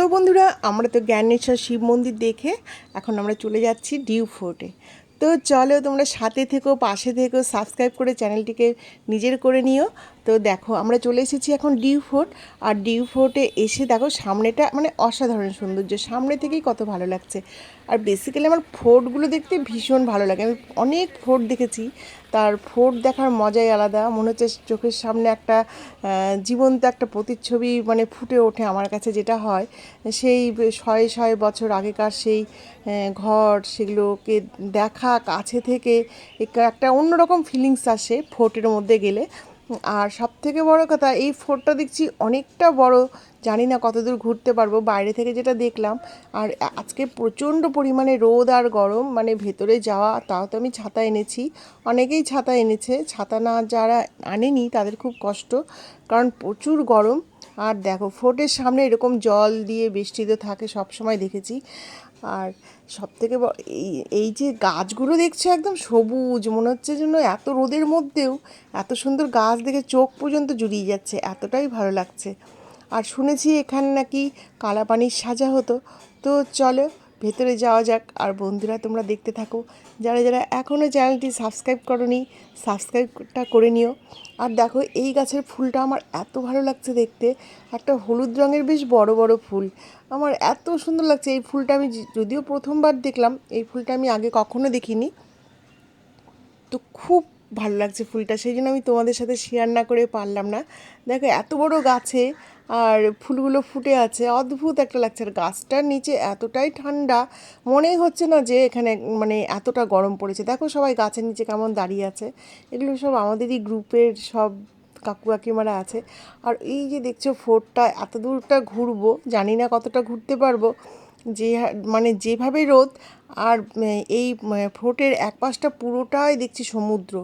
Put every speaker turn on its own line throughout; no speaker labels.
তো বন্ধুরা, আমরা তো জ্ঞানেশ্বর শিব মন্দির দেখে এখন আমরা চলে যাচ্ছি ডিউ ফোর্টে। তো চলো তোমরা সাথে থেকো, পাশে থেকো, সাবস্ক্রাইব করে চ্যানেলটিকে নিজের করে নিও। তো দেখো, আমরা চলে এসেছি এখন ডিউ ফোর্ট, আর ডিউ ফোর্টে এসে দেখো সামনেটা মানে অসাধারণ সৌন্দর্য, সামনে থেকেই কত ভালো লাগছে। আর বেসিক্যালি আমার ফোর্টগুলো দেখতে ভীষণ ভালো লাগে। আমি অনেক ফোর্ট দেখেছি, তার ফোর্ট দেখার মজাই আলাদা। মনে হচ্ছে চোখের সামনে একটা জীবন্ত একটা প্রতিচ্ছবি মানে ফুটে ওঠে আমার কাছে যেটা হয়। সেই শয়ে শয়ে বছর আগেকার সেই ঘর সেগুলোকে দেখা কাছে থেকে এক- একটা অন্যরকম ফিলিংস আসে ফোর্টের মধ্যে গেলে। আর সব থেকে বড় কথা, এই ফোর্টটা দেখছি অনেকটা বড় জানি না কতদূর ঘুরতে পারব, বাইরে থেকে যেটা দেখলাম, আর আজকে প্রচণ্ড পরিমাণে রোদ আর গরম মানে ভেতরে যাওয়া, তাও তো আমি ছাতা এনেছি। অনেকেই ছাতা এনেছে, ছাতা না যারা আনেনি তাদের খুব কষ্ট, কারণ প্রচুর গরম। আর দেখো, ফোর্টের সামনে এরকম জল দিয়ে বৃষ্টিতে থাকে সব সময় দেখেছি। আর সব থেকে এই এই যে গাছগুলো দেখছ একদম সবুজ, মনে হচ্ছে যেন এত রোদের মধ্যেও, এত সুন্দর গাছ দেখে চোখ পর্যন্ত জুড়িয়ে যাচ্ছে, এতটাই ভালো লাগছে। আর শুনেছি এখানে নাকি কালাপানির সাজা হতো। তো চলো, ভেতরে যাওয়া যাক। আর বন্ধুরা, তোমরা দেখতে থাকো। যারা যারা এখনও চ্যানেলটি সাবস্ক্রাইব করনি, সাবস্ক্রাইবটা করে নিও। আর দেখো, এই গাছের ফুলটা আমার এত ভালো লাগছে দেখতে। একটা হলুদ রঙের বেশ বড় বড় ফুল। আমার এত সুন্দর লাগছে। এই ফুলটা আমি যদিও প্রথমবার দেখলাম, এই ফুলটা আমি আগে কখনো দেখিনি। তো খুব ভালো লাগছে ফুলটা। সেই জন্য আমি তোমাদের সাথে শেয়ার না করে পারলাম না। দেখো, এত বড় গাছে আর ফুলগুলো ফুটে আছে। অদ্ভুত একটা লাগছে। আর গাছটার নিচে এতটাই ঠান্ডা, মনেই হচ্ছে না যে এখানে মানে এতটা গরম পড়েছে। দেখো সবাই গাছের নিচে কেমন দাঁড়িয়ে আছে। এগুলো সব আমাদেরই গ্রুপের সব কাকু কাকিমারা আছে। আর এই যে দেখছ ফোর্টটা এত দূরটা ঘুরবো, জানি না কতটা ঘুরতে পারব। যে মানে যেভাবে রোদ, আর এই ফোর্টের এক পাশটা পুরোটাই দেখছি সমুদ্র।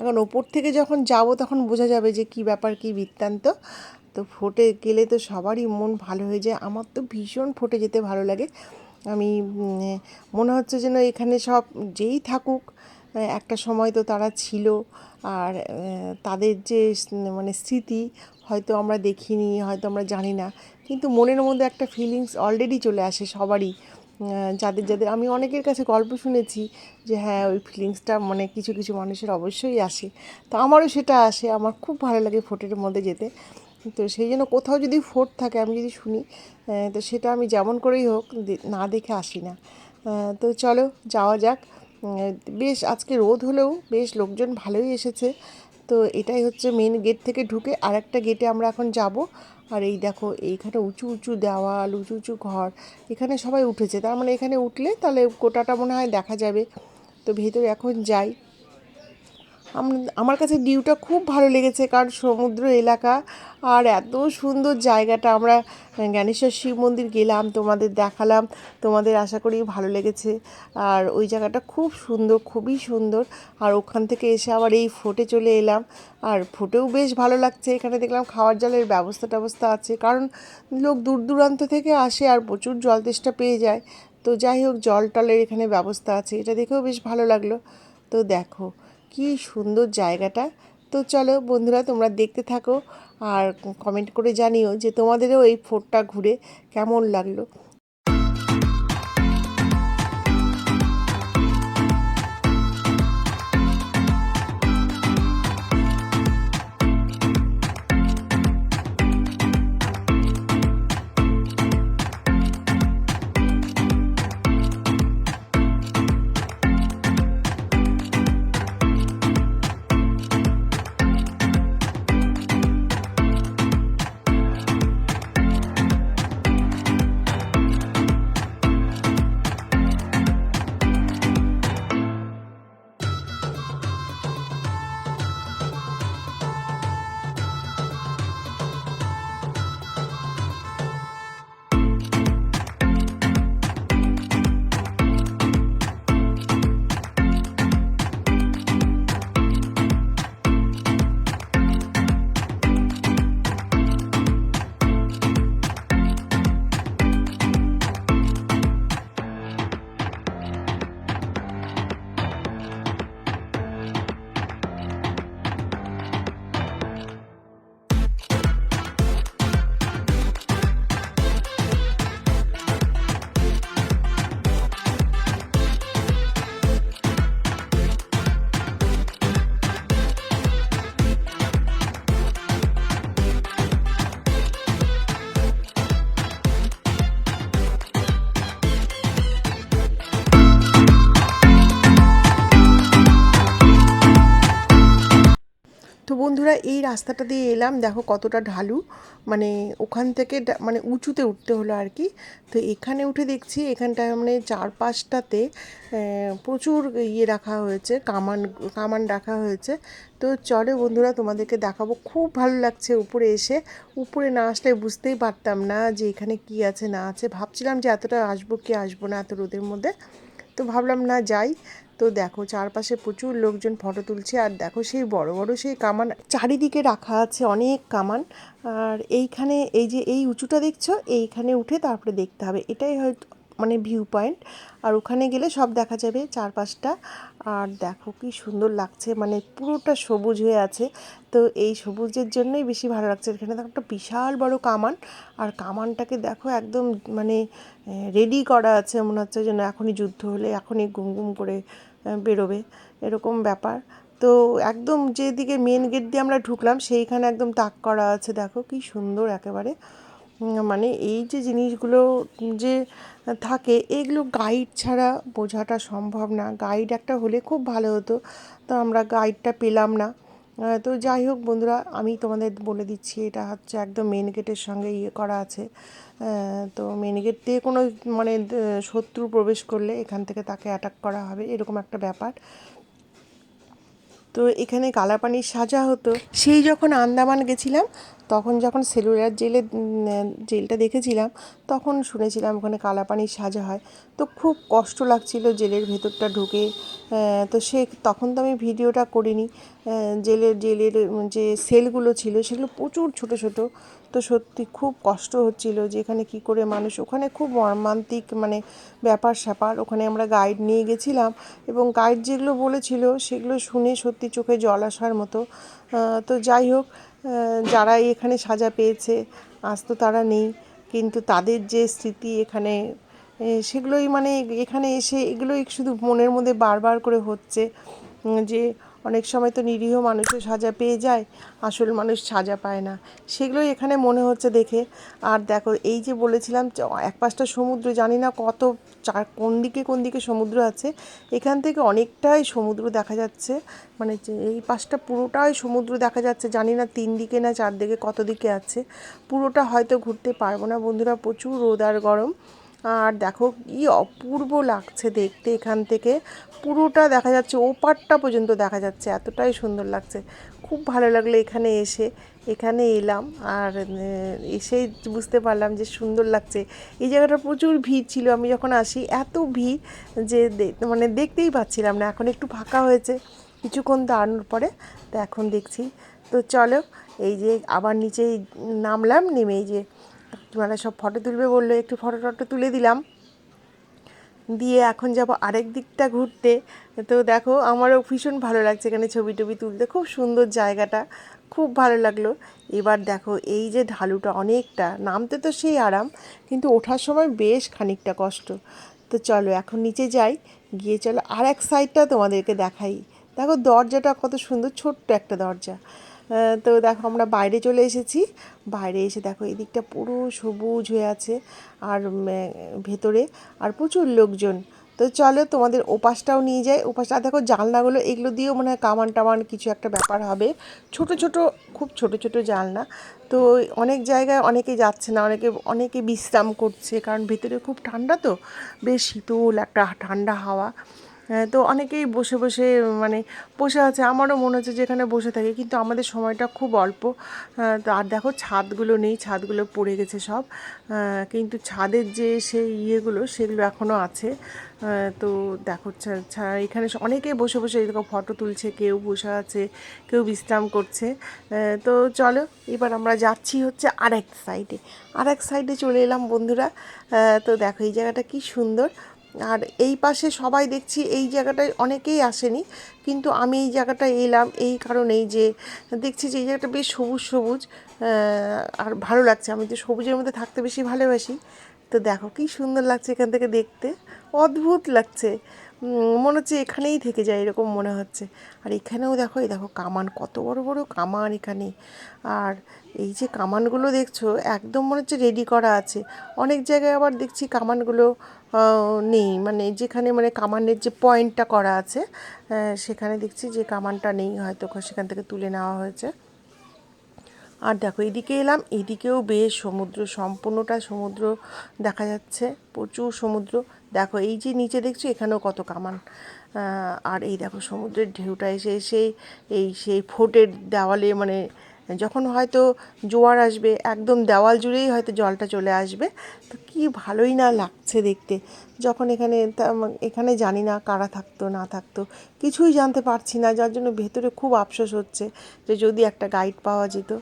এখন ওপর থেকে যখন যাব তখন বোঝা যাবে যে কি ব্যাপার, কি বৃত্তান্ত। তো ফোটে গেলে তো সবারই মন ভালো হয়ে যায়। আমার তো ভীষণ ফোটে যেতে ভালো লাগে। আমি মনে হচ্ছে যেন এখানে সব যেই থাকুক, একটা সময় তো তারা ছিল আর তাদের যে মানে স্মৃতি হয়তো আমরা দেখিনি, হয়তো আমরা জানি না। কিন্তু মনের মধ্যে একটা ফিলিংস অলরেডি চলে আসে সবারই যাদের যাদের। আমি অনেকের কাছে গল্প শুনেছি যে হ্যাঁ ওই ফিলিংসটা মানে কিছু কিছু মানুষের অবশ্যই আসে। তো আমারও সেটা আসে। আমার খুব ভালো লাগে ফোটের মধ্যে যেতে। তো সেই জন্য কোথাও যদি ফোর্ট থাকে, আমি যদি শুনি তো সেটা আমি যেমন করেই হোক না দেখে আসি না। তো চলো, যাওয়া যাক। বেশ, আজকে রোদ হলেও বেশ লোকজন ভালোই এসেছে। তো এটাই হচ্ছে মেন গেট থেকে ঢুকে আরেকটা গেটে আমরা এখন যাব। আর এই দেখো, এইখানে উঁচু উঁচু দেওয়াল, উঁচু উঁচু ঘর, এখানে সবাই উঠেছে। তার মানে এখানে উঠলে তাহলে গোটাটা মনে হয় দেখা যাবে। তো ভেতরে এখন যাই। আমার কাছে ডিউটা খুব ভালো লেগেছে, কারণ সমুদ্র এলাকা আর এত সুন্দর জায়গাটা। আমরা জ্ঞানেশ্বর শিব মন্দির গেলাম, তোমাদের দেখালাম, তোমাদের আশা করি ভালো লেগেছে। আর ওই জায়গাটা খুব সুন্দর, খুবই সুন্দর। আর ওখান থেকে এসে আবার এই ফোটে চলে এলাম। আর ফোটেও বেশ ভালো লাগছে, এখানে দেখলাম খাওয়ার জলের ব্যবস্থা ট্যবস্থা আছে। কারণ লোক দূর দূরান্ত থেকে আসে আর প্রচুর জল তেষ্টা পেয়ে যায়। তো যাই হোক, জল টলের এখানে ব্যবস্থা আছে, এটা দেখেও বেশ ভালো লাগল। তো দেখো কি সুন্দর জায়গাটা। তো চলো বন্ধুরা, তোমরা দেখতে থাকো আর কমেন্ট করে জানিও যে তোমাদেরও এই ফোর্টটা ঘুরে কেমন লাগল। বন্ধুরা, এই রাস্তাটা দিয়ে এলাম। দেখো কতটা ঢালু। মানে ওখান থেকে মানে উঁচুতে উঠতে হলো আর কি। তো এখানে উঠে দেখছি এখানটায় মানে চারপাশটাতে প্রচুর ইয়ে রাখা হয়েছে, কামান কামান রাখা হয়েছে। তো চলে বন্ধুরা, তোমাদেরকে দেখাবো। খুব ভালো লাগছে উপরে এসে। উপরে না আসলে বুঝতেই পারতাম না যে এখানে কি আছে, না আছে। ভাবছিলাম যে এতটা আসব কি আসব না এত রোদের মধ্যে। তো ভাবলাম, না, যাই। তো দেখো, চারপাশে প্রচুর লোকজন ফটো তুলছে। আর দেখো, সেই বড় বড় সেই কামান, চারিদিকে রাখা আছে অনেক কামান। আর এইখানে, এই যে এই উঁচুটা দেখছ, এইখানে উঠে তারপরে দেখতে হবে। এটাই হয়তো মানে ভিউ পয়েন্ট আর ওখানে গেলে সব দেখা যাবে চারপাশটা। আর দেখো কি সুন্দর লাগছে মানে পুরোটা সবুজ হয়ে আছে। তো এই সবুজের জন্যই বেশি ভালো লাগছে। এখানে দেখো একটা বিশাল বড় কামান, আর কামানটাকে দেখো একদম মানে রেডি করা আছে। মনে হচ্ছে যেন এখনই যুদ্ধ হলে, এখনই গুম গুম করে বেরোবে। এরকম ব্যাপার। তো একদম যেদিকে মেন গেট দিয়ে আমরা ঢুকলাম, সেইখানে একদম তাক করা আছে। দেখো কি সুন্দর একেবারে। মানে এই যে জিনিসগুলো যে থাকে, এগুলো গাইড ছাড়া বোঝাটা সম্ভব না। গাইড একটা হলে খুব ভালো হতো। তো আমরা গাইডটা পেলাম না। তো যাই হোক বন্ধুরা, আমি তোমাদের বলে দিচ্ছি, এটা হচ্ছে একদম মেন গেটের সঙ্গে ইয়ে করা আছে। তো মেন গেট দিয়ে কোনো মানে শত্রু প্রবেশ করলে এখান থেকে তাকে অ্যাটাক করা হবে, এরকম একটা ব্যাপার। তো এখানে কালাপানির সাজা হতো। সেই যখন আন্দামান গেছিলাম, তখন যখন সেলুলার জেলে জেলটা দেখেছিলাম, তখন শুনেছিলাম ওখানে কালাপানির সাজা হয়। তো খুব কষ্ট লাগছিল জেলের ভেতরটা ঢুকে। তো সে, তখন তো আমি ভিডিওটা করিনি। জেলের জেলের যে সেলগুলো ছিল, সেগুলো প্রচুর ছোট ছোট। তো সত্যি খুব কষ্ট হচ্ছিল যে এখানে কী করে মানুষ, ওখানে খুব মর্মান্তিক মানে ব্যাপার স্যাপার। ওখানে আমরা গাইড নিয়ে গেছিলাম এবং গাইড যেগুলো বলেছিল সেগুলো শুনে সত্যি চোখে জল আসার মতো। তো যাই হোক যারা এখানে সাজা পেয়েছে, আজ তো তারা নেই, কিন্তু তাদের যে স্মৃতি এখানে সেগুলোই মানে এখানে এসে এগুলোই শুধু মনের মধ্যে বারবার করে হচ্ছে যে অনেক সময় তো নিরীহ মানুষও সাজা পেয়ে যায়, আসল মানুষ সাজা পায় না। সেগুলোই এখানে মনে হচ্ছে দেখে। আর দেখো, এই যে বলেছিলাম এক পাশটা সমুদ্র, জানি না কত চার, কোন দিকে কোন দিকে সমুদ্র আছে, এখান থেকে অনেকটাই সমুদ্র দেখা যাচ্ছে। মানে এই পাশটা পুরোটাই সমুদ্র দেখা যাচ্ছে, জানি না তিন দিকে না চারদিকে কত দিকে আছে। পুরোটা হয়তো ঘুরতে পারব না। বন্ধুরা, প্রচুর রোদ আর গরম। আর দেখো কি অপূর্ব লাগছে দেখতে এখান থেকে। পুরোটা দেখা যাচ্ছে, ওপারটা পর্যন্ত দেখা যাচ্ছে, এতটাই সুন্দর লাগছে। খুব ভালো লাগল এখানে এসে, এখানে এলাম আর এসেই বুঝতে পারলাম যে সুন্দর লাগছে। এই জায়গাটা প্রচুর ভিড় ছিল, আমি যখন আসি, এত ভিড় যে মানে দেখতেই পাচ্ছিলাম না, এখন একটু ফাঁকা হয়েছে। কিছুক্ষণ দাঁড়ানোর পরে তো এখন দেখছি। তো চলো, এই যে আবার নিচেই নামলাম নেমে এই যে মানে সব ফটো তুলবে বলল, একটু ফটো টটো তুলে দিলাম। দিয়ে এখন যাব আরেক দিকটা ঘুরতে। তো দেখো, আমারও ভীষণ ভালো লাগছে এখানে ছবি টবি তুলতে। খুব সুন্দর জায়গাটা, খুব ভালো লাগল। এবার দেখো, এই যে ঢালুটা অনেকটা, নামতে তো সেই আরাম, কিন্তু ওঠার সময় বেশ খানিকটা কষ্ট। তো চলো, এখন নিচে যাই, গিয়ে চলো আর এক সাইডটা তোমাদেরকে দেখাই। দেখো, দরজাটা কত সুন্দর, ছোট্ট একটা দরজা। তো দেখো আমরা বাইরে চলে এসেছি। বাইরে এসে দেখো এই দিকটা পুরো সবুজ হয়ে আছে আর ভেতরে আর প্রচুর লোকজন। তো চলো তোমাদের ওপাশটাও নিয়ে যাই। ওপাশটা দেখো জানলাগুলো, এগুলো দিয়েও মনে কামান টামান কিছু একটা ব্যাপার হবে। ছোট ছোট, খুব ছোট ছোট জানলা। তো অনেক জায়গায় অনেকে যাচ্ছে না, অনেকে অনেকে বিশ্রাম করছে কারণ ভেতরে খুব ঠান্ডা তো। বেশ শীতল একটা ঠান্ডা হাওয়া। তো অনেকেই বসে বসে মানে বসে আছে, আমারও মনে হচ্ছে যে এখানে বসে থাকে, কিন্তু আমাদের সময়টা খুব অল্প। তো আর দেখো ছাদগুলো নেই, ছাদগুলো পড়ে গেছে সব। কিন্তু ছাদের যে সেই ইয়েগুলো, সেগুলো এখনও আছে। তো দেখো এখানে অনেকেই বসে বসে এরকম ফটো তুলছে, কেউ বসে আছে, কেউ বিশ্রাম করছে। তো চলো, এবার আমরা যাচ্ছি হচ্ছে আর এক সাইডে আর এক সাইডে চলে এলাম বন্ধুরা। তো দেখো এই জায়গাটা কি সুন্দর। আর এই পাশে সবাই দেখছি এই জায়গাটায় অনেকেই আসেনি, কিন্তু আমি এই জায়গাটায় এলাম এই কারণেই যে দেখছি যে এই জায়গাটা বেশ সবুজ সবুজ আর ভালো লাগছে। আমি তো সবুজের মধ্যে থাকতে বেশি ভালোবাসি। তো দেখো কি সুন্দর লাগছে এখান থেকে দেখতে। অদ্ভুত লাগছে। মনে হচ্ছে এখানেই থেকে যায় এরকম মনে হচ্ছে। আর এখানেও দেখো, এই দেখো কামান, কত বড় বড় কামান এখানে। আর এই যে কামানগুলো দেখছ, একদম মনে হচ্ছে রেডি করা আছে। অনেক জায়গায় আবার দেখছি কামানগুলো নেই। মানে যেখানে মানে কামানের যে পয়েন্টটা করা আছে সেখানে দেখছি যে কামানটা নেই, হয়তো সেখান থেকে তুলে নেওয়া হয়েছে। আর দেখো, এদিকে এলাম, এদিকেও বেশ সমুদ্র, সম্পূর্ণটা সমুদ্র দেখা যাচ্ছে, প্রচুর সমুদ্র। দেখো, এই যে নিচে দেখছ, এখানেও কত কামান। আর এই দেখো, সমুদ্রের ঢেউটা এসে এসে এই সেই ফোর্টের দেওয়ালে মানে যখন হয়তো জোয়ার আসবে, একদম দেওয়াল জুড়েই হয়তো জলটা চলে আসবে। তো কি ভালোই না লাগছে দেখতে। যখন এখানে, তা- এখানে জানি না কারা থাকতো, না থাকতো, কিছুই জানতে পারছি না। যার জন্য ভেতরে খুব আফসোস হচ্ছে যে যদি একটা গাইড পাওয়া যেত।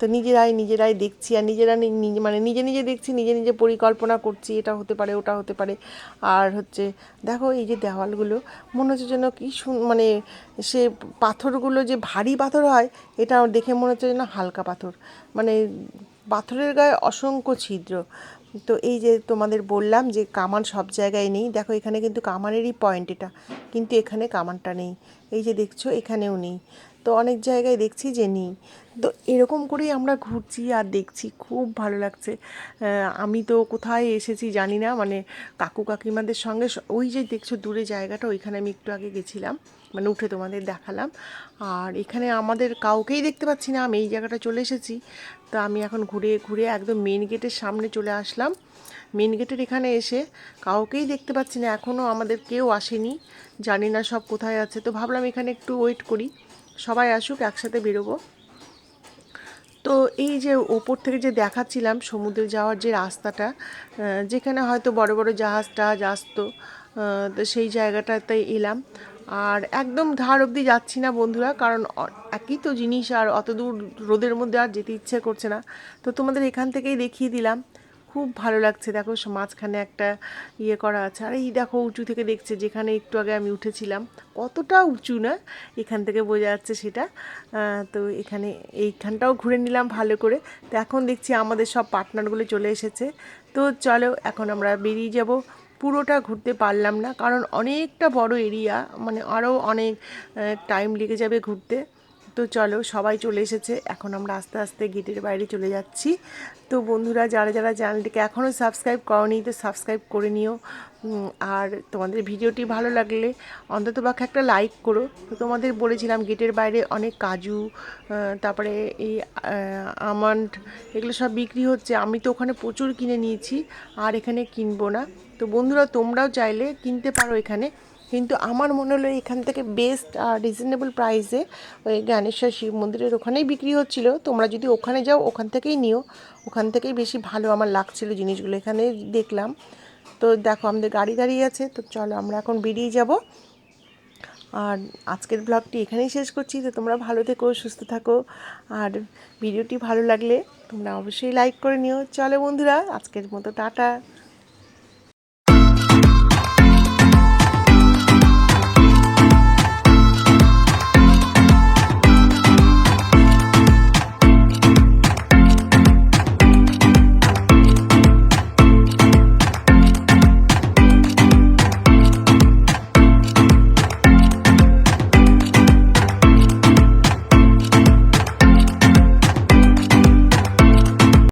তো নিজেরাই নিজেরাই দেখছি আর নিজেরা নিজে মানে নিজে নিজে দেখছি, নিজে নিজে পরিকল্পনা করছি, এটা হতে পারে, ওটা হতে পারে। আর হচ্ছে, দেখো এই যে দেওয়ালগুলো, মনে হচ্ছে যেন কি মানে সে পাথরগুলো যে ভারী পাথর হয়, এটা দেখে মনে হচ্ছে যেন হালকা পাথর। মানে পাথরের গায়ে অসংখ্য ছিদ্র। তো এই যে তোমাদের বললাম যে কামান সব জায়গায় নেই, দেখো এখানে কিন্তু কামানেরই পয়েন্ট এটা। কিন্তু এখানে কামানটা নেই। এই যে দেখছ, এখানেও নেই। তো অনেক জায়গায় দেখছি যে নেই। তো এরকম করেই আমরা ঘুরছি আর দেখছি, খুব ভালো লাগছে। আমি তো কোথায় এসেছি জানি না মানে কাকু কাকিমাদের সঙ্গে ওই যে দেখছ দূরে জায়গাটা, ওইখানে আমি একটু আগে গেছিলাম মানে উঠে তোমাদের দেখালাম। আর এখানে আমাদের কাউকেই দেখতে পাচ্ছি না, আমি এই জায়গাটা চলে এসেছি। তো আমি এখন ঘুরে ঘুরে একদম মেন গেটের সামনে চলে আসলাম। মেন গেটের এখানে এসে কাউকেই দেখতে পাচ্ছি না এখনও আমাদের কেউ আসেনি। জানি না সব কোথায় আছে, তো ভাবলাম এখানে একটু ওয়েট করি। সবাই আসুক, একসাথে বেরোবো। তো এই যে ওপর থেকে যে দেখাচ্ছিলাম সমুদ্রে যাওয়ার যে রাস্তাটা যেখানে হয়তো বড় বড় জাহাজ টাহাজ আসতো তো সেই জায়গাটাতে এলাম। আর একদম ধার অবধি যাচ্ছি না বন্ধুরা, কারণ একই তো জিনিস আর অত দূর রোদের মধ্যে আর যেতে ইচ্ছে করছে না। তো তোমাদের এখান থেকেই দেখিয়ে দিলাম। খুব ভালো লাগছে। দেখো মাঝখানে একটা ইয়ে করা আছে। আর এই দেখো, উঁচু থেকে দেখছে, যেখানে একটু আগে আমি উঠেছিলাম। কতটা উঁচু না? এখান থেকে বোঝা যাচ্ছে সেটা। তো এখানে এইখানটাও ঘুরে নিলাম ভালো করে। তো এখন দেখছি আমাদের সব পার্টনারগুলো চলে এসেছে। তো চলো, এখন আমরা বেরিয়ে যাব। পুরোটা ঘুরতে পারলাম না, কারণ অনেকটা বড় এরিয়া মানে আরও অনেক টাইম লেগে যাবে ঘুরতে। তো চলো সবাই চলে এসেছে। এখন আমরা আস্তে আস্তে গেটের বাইরে চলে যাচ্ছি। তো বন্ধুরা, যারা যারা চ্যানেলটিকে এখনও সাবস্ক্রাইব করনি, তো সাবস্ক্রাইব করে নিও। আর তোমাদের ভিডিওটি ভালো লাগলে অন্তত পক্ষে একটা লাইক করো। তো তোমাদের বলেছিলাম গেটের বাইরে অনেক কাজু তারপরে এই আমন্ড, এগুলো সব বিক্রি হচ্ছে। আমি তো ওখানে প্রচুর কিনে নিয়েছি, আর এখানে কিনবো না। তো বন্ধুরা, তোমরাও চাইলে কিনতে পারো এখানে। কিন্তু আমার মনে হলো এখান থেকে বেস্ট আর রিজনেবল প্রাইসে ওই জ্ঞানেশ্বর শিব মন্দিরের ওখানেই বিক্রি হচ্ছিল। তোমরা যদি ওখানে যাও, ওখান থেকেই নিও। ওখান থেকেই বেশি ভালো আমার লাগছিল জিনিসগুলো এখানে দেখলাম। তো দেখো, আমাদের গাড়ি দাঁড়িয়ে আছে। তো চলো আমরা এখন বেরিয়ে যাব। আর আজকের ব্লগটি এখানেই শেষ করছি। তো তোমরা ভালো থেকো, সুস্থ থাকো। আর ভিডিওটি ভালো লাগলে তোমরা অবশ্যই লাইক করে নিও। চলো বন্ধুরা, আজকের মতো টাটা।